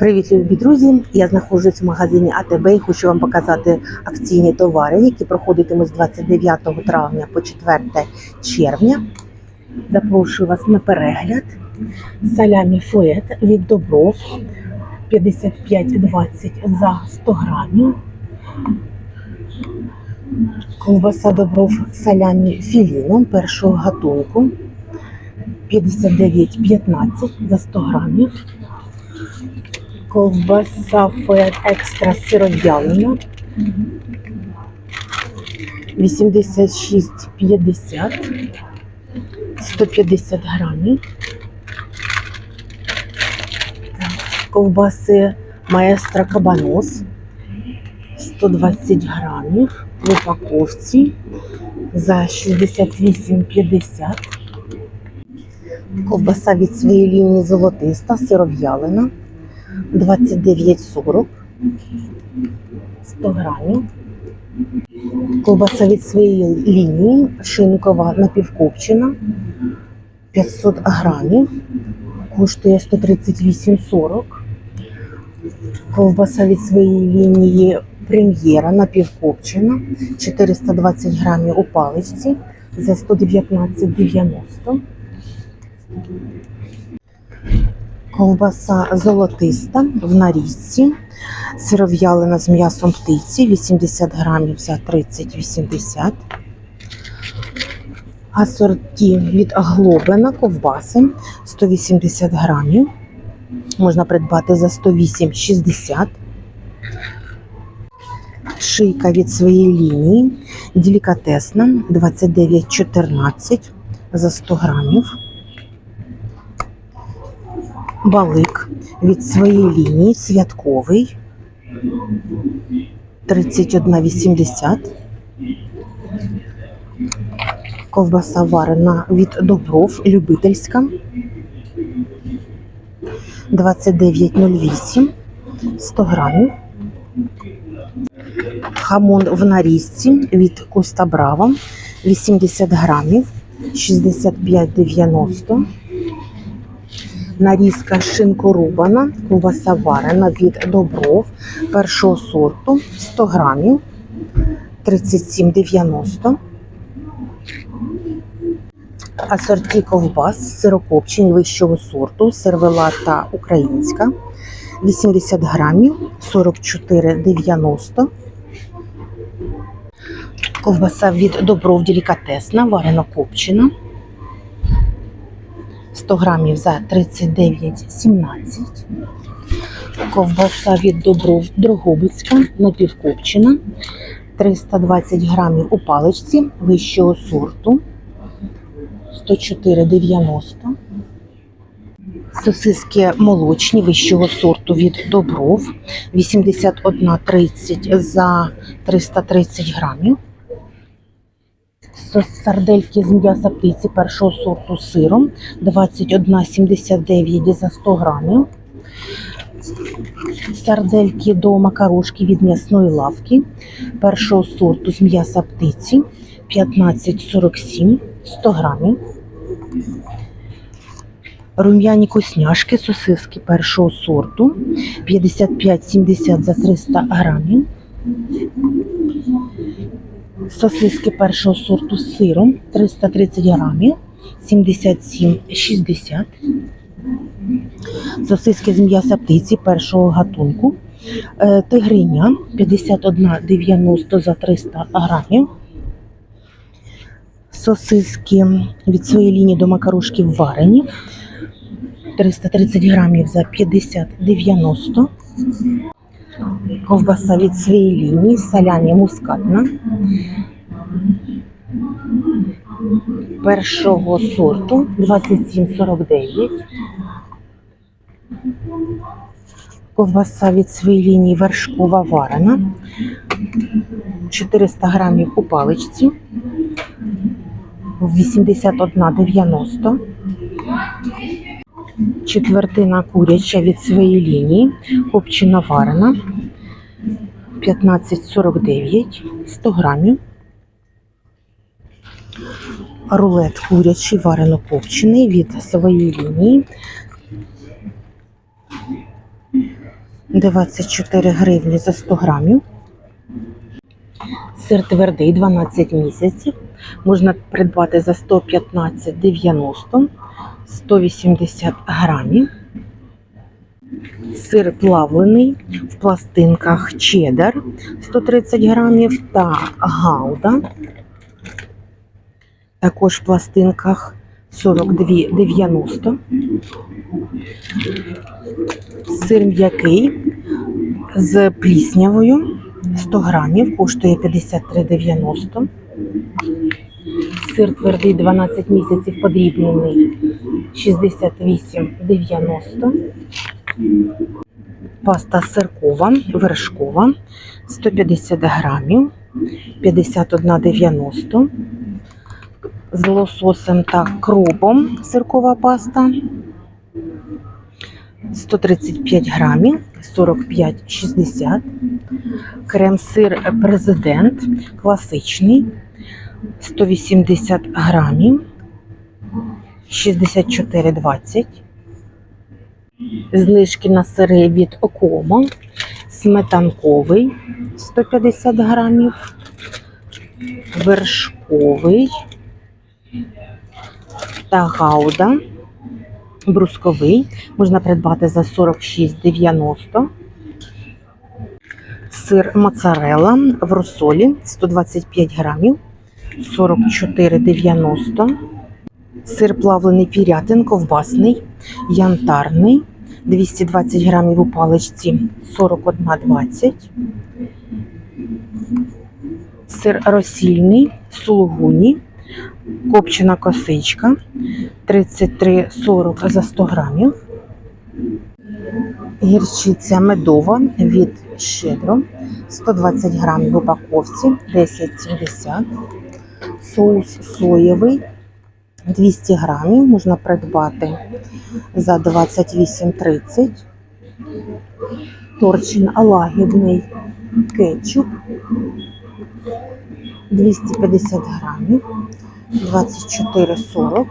Привіт, любі друзі! Я знаходжусь в магазині АТБ і хочу вам показати акційні товари, які проходитимуть з 29 травня по 4 червня. Запрошую вас на перегляд. Салямі фует від Добров 55,20 за 100 грамів. Ковбаса Добров салямі філіном першого гатунку 59,15 за 100 грамів. Ковбаса Фет екстра сиров'ялина 86,50 150 грамів. Ковбаси маестра кабанос 120 грамів в упаковці за 68,50. Ковбаса від своєї лінії золотиста, сиров'ялина 29,40 100 грамів. Ковбаса від своєї лінії, шинкова напівкопчена 500 грамів, коштує 138,40. Ковбаса від своєї лінії прем'єра напівкопчена 420 грамів у паличці за 119,90. Ковбаса золотиста в нарізці, сиров'ялина з м'ясом птиці 80 грамів за 30,80. Асорті від Глобина ковбаси 180 грамів. Можна придбати за 108,60. Шийка від своєї лінії. Делікатесна 29,14 за 100 грамів балик від своєї лінії святковий. 31,80. Ковбаса варена від Добров, любительська. 29,08 100 грамів. Хамон в нарізці від Коста Браво 80 грамів. 65,90 Нарізка шинкорубана, ковбаса варена від Добров першого сорту 100 грамів 37,90. Асорті ковбас, сирокопчень вищого сорту, сервелата українська 80 грамів 44,90. Ковбаса від Добров делікатесна, варено копчена 100 грамів за 39,17. Ковбаса від Добров Дрогобицька напівкопчена 320 грамів у паличці вищого сорту 104,90. Сосиски молочні вищого сорту від Добров 81,30 за 330 грамів. Сардельки з м'яса птиці першого сорту з сиром 21,79 за 100 грамів. Сардельки до макарошки від м'ясної лавки першого сорту з м'яса птиці 15,47 100 грамів. Рум'яні косняшки, сосиски першого сорту 55,70 за 300 грамів. Сосиски першого сорту з сиром 330 грамів 77,60. Сосиски з м'яса птиці першого гатунку. Е, Тигриня 51,90 за 300 грамів. Сосиски від своєї лінії до макарошки варені 330 грамів за 50,90. Ковбаса від своєї лінії, саляні мускатна. Першого сорту 27,49. Ковбаса від своєї лінії вершкова варена. 400 грамів у паличці. 81,90. Четвертина куряча від своєї лінії, копчена варена 15,49, 100 грамів. Рулет курячий варено копчений від своєї лінії 24 гривні за 100 грамів. Сир твердий 12 місяців. Можна придбати за 115,90 180 грамів. Сир плавлений в пластинках чеддер 130 грамів та гауда. Також в пластинках 42,90. Сир м'який з пліснявою 100 грамів, коштує 53,90. Сир твердий 12 місяців подрібнений 68,90. Паста сиркова, вершкова 150 грамів 51,90. З лососем та кропом сиркова паста 135 грамів 45,60. Крем-сир президент класичний 180 грамів 64,20. Знижки на сири від Окомо. Сметанковий 150 грамів. Вершковий та гауда. Брусковий можна придбати за 46,90. Сир моцарелла в розсолі 125 грамів 44,90. Сир плавлений пірятин, ковбасний, янтарний 220 грамів у паличці 41,20. Сир розсільний, сулугуні, копчена косичка 33,40 за 100 грамів. Гірчиця медова від щедро 120 грамів в упаковці 10,70. Соус соєвий 200 грамів можна придбати за 28,30. Торчин лагідний кетчуп 250 грамів 24,40.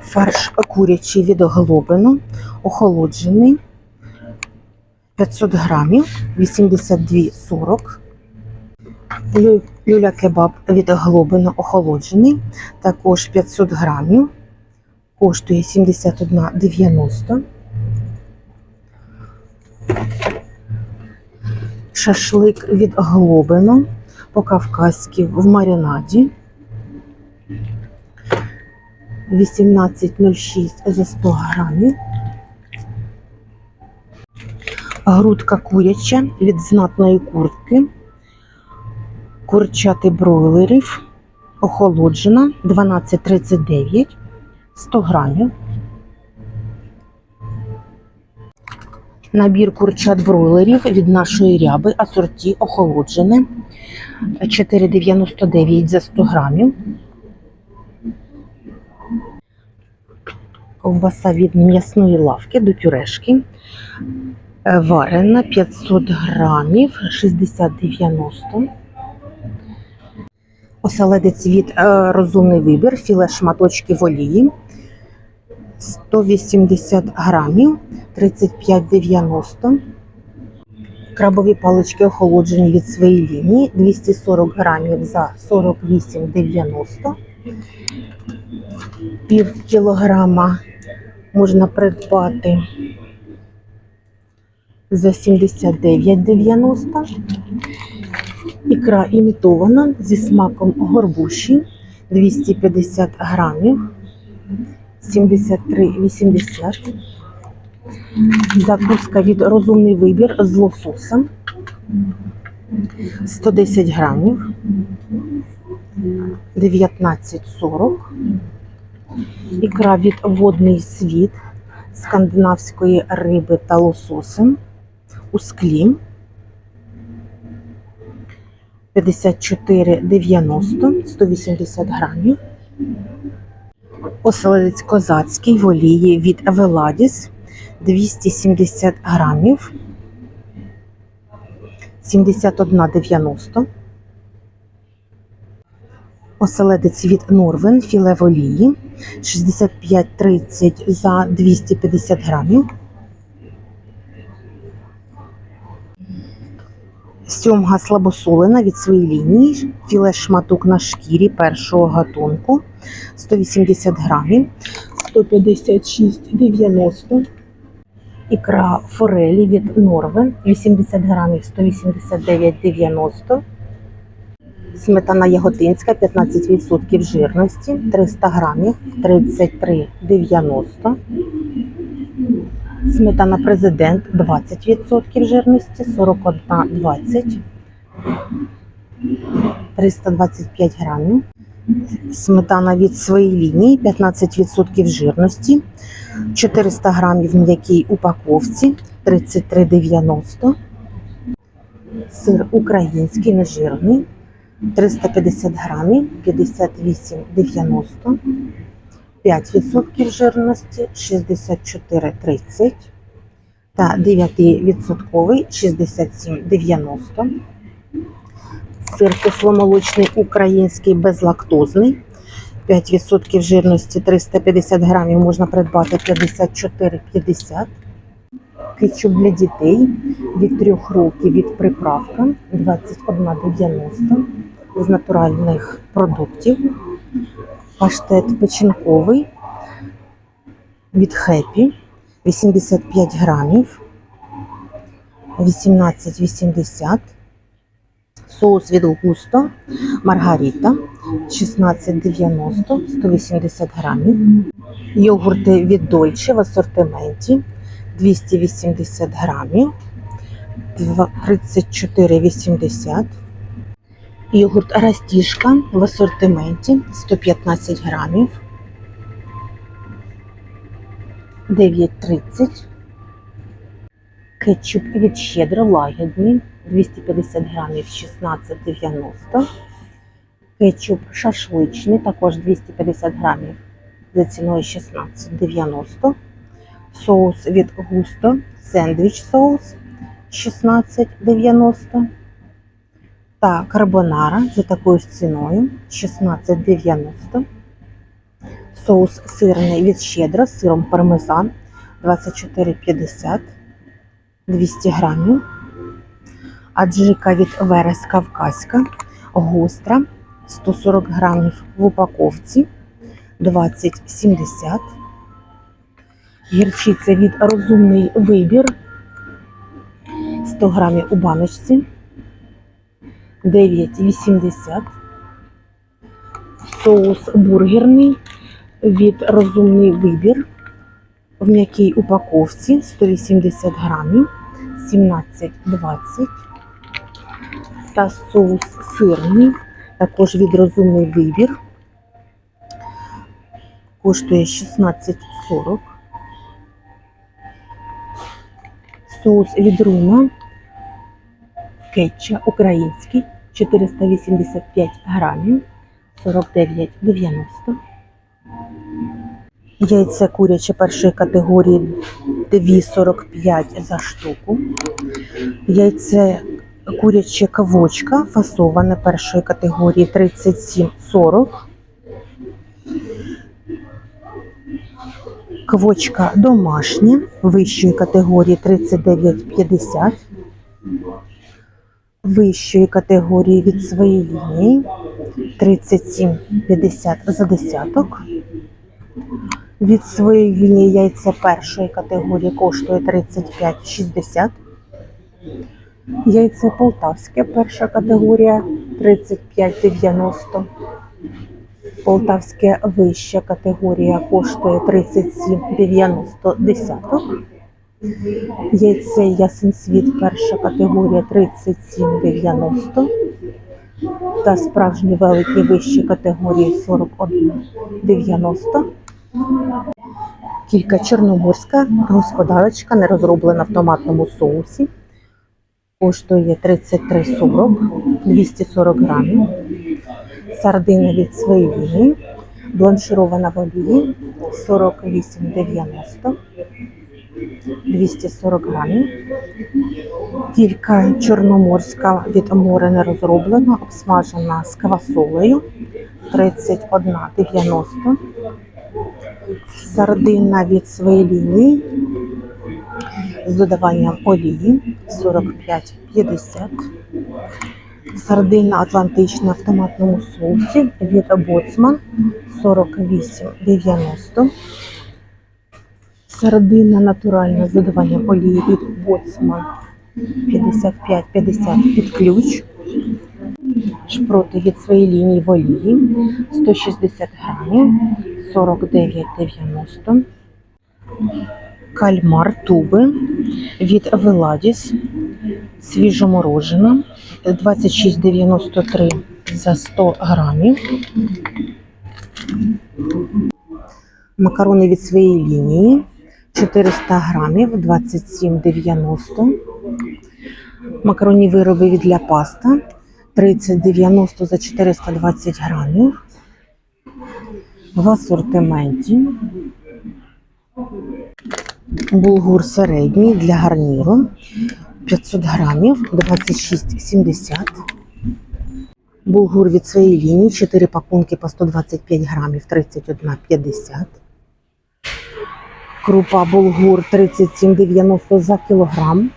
Фарш курячий від глобину, охолоджений 500 грамів 82,40. Лю- Люля кебаб від глобину охолоджений, також 500 грамів, коштує 71,90. Шашлик від глобину по-кавказьки в маринаді 18,06 за 100 грамів. Грудка куряча від знатної куртки. Курчати бройлерів. Охолоджена 12,39 100 грамів. Набір курчат бройлерів від нашої ряби асорті охолоджене 4,99 за 100 грамів. Ковбаса від м'ясної лавки до пюрешки. Варена 500 грамів 60,90. Оселедець від е, розумний вибір, філе шматочків олії 180 грамів 35,90. Крабові палички охолоджені від своєї лінії 240 грамів за 48,90. Пів кілограма можна придбати за 79,90. Ікра імітована зі смаком горбуші 250 грамів 73,80. Закуска від розумний вибір з лососем 110 грамів 19,40. Ікра від водний світ скандинавської риби та лососем у склі 54,90 180 грамів. Оселедець козацький в олії від Веладіс 270 грамів 71,90. Оселедець від Норвен, філе в олії, 65,30 за 250 грамів. Сьомга слабосолена від своєї лінії, філе шматок на шкірі першого гатунку, 180 грамів, 156,90. Ікра форелі від Норвен, 80 грамів, 189,90. Сметана яготинська 15% жирності, 300 грамів, 33,90. Сметана президент 20% жирності, 41,20. 325 грамів. Сметана від своєї лінії 15% жирності, 400 грамів в м'якій упаковці, 33,90. Сир український нежирний 350 грамів, 58,90. 5% жирності 64,30 та 9% 67,90. Сир кисломолочний український безлактозний 5% жирності 350 грамів можна придбати 54,50. Кетчуп для дітей від 3 років від приправка 21,90 з натуральних продуктів. Паштет печінковий від Хеппі 85 грамів. 18,80 соус від Густо Маргаріта 16,90 180 грамів. Йогурти від Дольче в асортименті. 280 грамів. 34,80 Йогурт Растішка в асортименті 115 грамів 9,30. Кетчуп від щедро лагідний 250 грамів 16,90. Кетчуп шашличний також 250 грамів за ціною 16,90. Соус від густо сендвіч соус 16,90 та карбонара за такою ж ціною 16,90. Соус сирний від щедро з сиром пармезан 24,50 200 грамів. Аджика від Верес Кавказька гостра 140 грамів в упаковці 20,70. Гірчиця від розумний вибір 100 грамів у баночці 9,80. Соус бургерний від розумний вибір в м'якій упаковці 180 грамів 17,20. Та соус сирний, також від розумний вибір. Коштує 16,40. Соус від руна кетча український 485 грамів 49,90. Яйце куряче першої категорії 2,45 за штуку. Яйце куряче кавочка фасоване першої категорії 37,40. Квочка домашня вищої категорії 39,50. Вищої категорії від своєї лінії 37,50 за десяток. Від своєї лінії яйця першої категорії коштує 35,60. Яйце полтавське перша категорія 35,90. Полтавське вища категорія коштує 37,90 десяток. Яйце ясен світ перша категорія 37,90. Та справжні великі вищі категорії 41,90. Кілька чорноморська господарочка не розроблена в томатному соусі. Коштує 33,40, 240 грамів. Сардина від своєї бланширована в олії 48,90, 240 грамів. Кілька чорноморська від море не розроблена, обсмажена з квасолею 31,90. Сардина від своєї лінії з додаванням олії 45,50. Сардина Атлантична в томатному соусі від Боцман 48,90. Сардина натуральна з олії від Боцман 55,50 під ключ. Шпроти від своєї лінії в олії 160 грамів 49,90. Кальмар туби від Веладіс свіжоморожена 26,93 за 100 грамів. Макарони від своєї лінії 400 грамів 27,90. Макаронні вироби для паста 30,90 за 420 грамів. В асортименті булгур середній для гарніру 500 грамів 26,70. Булгур від своєї лінії 4 пакунки по 125 грамів 31,50. Крупа булгур 37,90 за кілограм.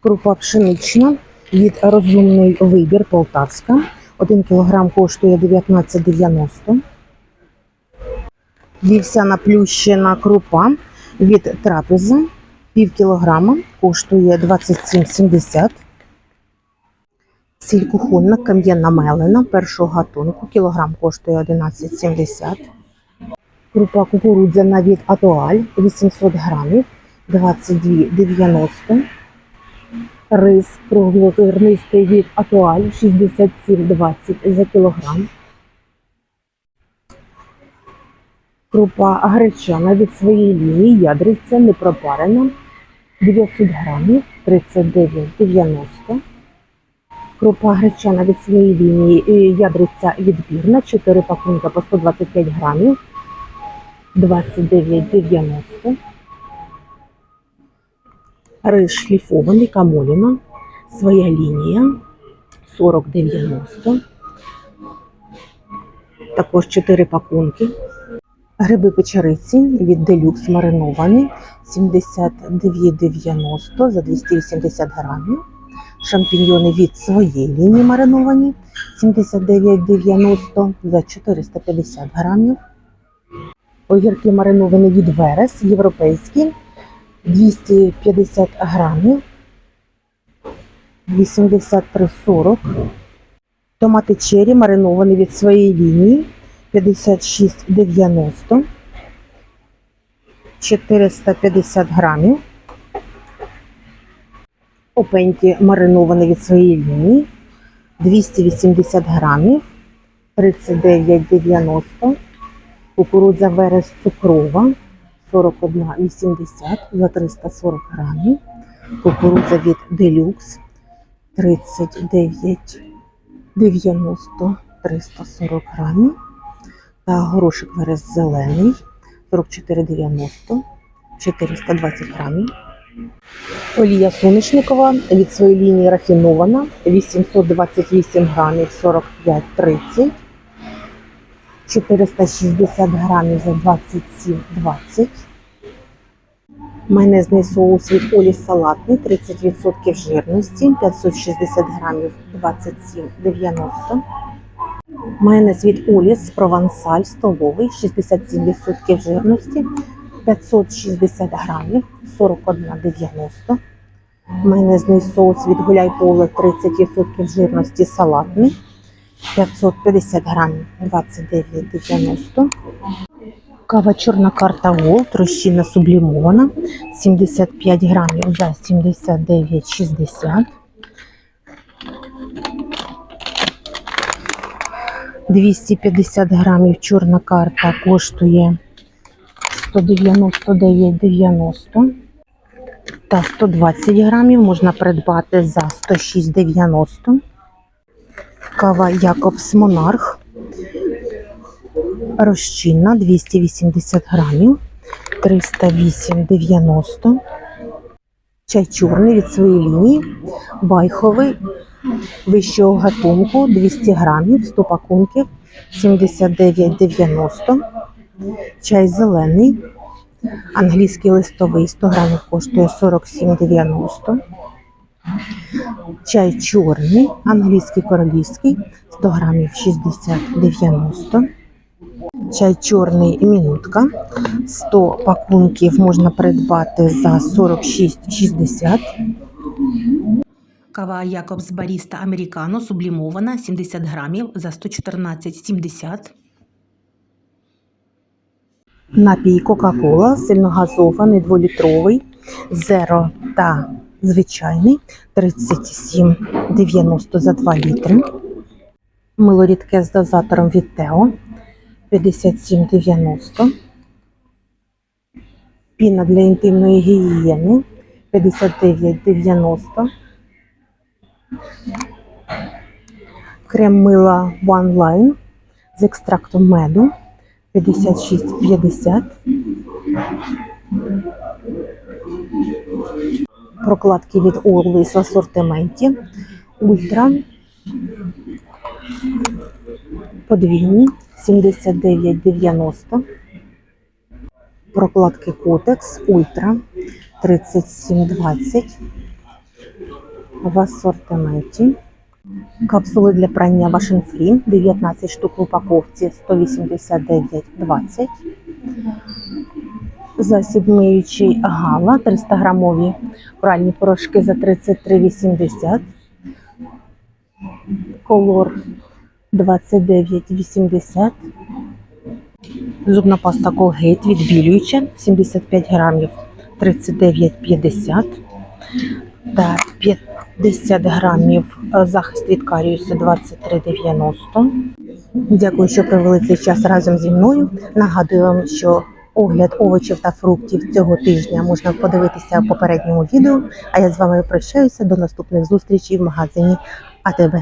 Крупа пшенична від розумний вибір Полтавська. 1 кілограм коштує 19,90. Вівсяна плющена крупа від трапеза. Пів кілограма коштує 27,70. Сіль кухонна кам'яна мелена першого гатунку. Кілограм коштує 11,70. Крупа кукурудзяна від Атуаль 800 грамів 22,90. Рис круглозернистий від Атуаль 67,20 за кілограм. Крупа гречана від своєї лінії ядриця непропарена 900 грамів 39,90. Крупа гречана від своєї лінії е, ядриця відбірна 4 пакунка по 125 грамів 29,90. Рис шліфований камоліна. Своя лінія 40,90. Також 4 пакунки. Гриби печериці від делюкс мариновані 79,90 за 280 грамів. Шампіньйони від своєї лінії мариновані 79,90 за 450 грамів. Огірки мариновані від Верес, європейські. 250 грамів. 83,40. Томати чері мариновані від своєї лінії. 56,90 450 грамів. Опеньки мариновані від своєї лінії. 280 грамів. 39,90 Кукурудза верес цукрова 41,80 за 340 грамів. Кукурудза від Делюкс 39,90 340 грамів. Та горошик верес зелений 44,90 420 грамів. Олія соняшникова від своєї лінії рафінована 828 грамів 45,30 460 грамів за 27,20. Майонезний соус від Олі салатний 30% жирності 560 грамів 27,90. Майонез від Оліс провансаль столовий 67% жирності 560 грамів 41,90. Майонезний соус від Гуляй Поле 30% жирності салатний 550 грамів 29,90. Кава чорна карта Голд, розчинна сублімована 75 грамів за 79,60. 250 грамів чорна карта коштує 199,90. Та 120 грамів можна придбати за 106,90. Кава Якобс Монарх. Розчинна 280 грамів 308,90. Чай чорний від своєї лінії, байховий вищого гатунку 200 грамів, 100 пакунків 79,90. Чай зелений, англійський листовий 100 грамів коштує 47,90. Чай чорний, англійський королівський 100 грамів 60,90. Чай чорний мінутка 100 пакунків можна придбати за 46,60. Кава Якобс Баріста Американо сублімована 70 грамів за 114,70. Напій Кока-Кола сильногазований 2-літровий, зеро та звичайний 37,90 за 2 літри. Мило рідке з дозатором від Тео 57,90. Піна для інтимної гігієни 59,90. Крем мила One Line з екстрактом меду 56,50. Прокладки від Always в асортименті. Ультра. Подвійні 79,90. Прокладки Котекс Ультра 37,20 в асортименті. Капсули для прання Вашин Free 19 штук в упаковці 189,20. Засіб миючий Гала 300 грамові пральні порошки за 33,80. Колор 29,80. Зубна паста Colgate відбілююча 75 грамів 39,50 та 50 грамів е, захист від каріусу 23,90. Дякую, що провели цей час разом зі мною. Нагадую вам, що огляд овочів та фруктів цього тижня можна подивитися в попередньому відео. А я з вами прощаюся до наступних зустрічей в магазині АТБ.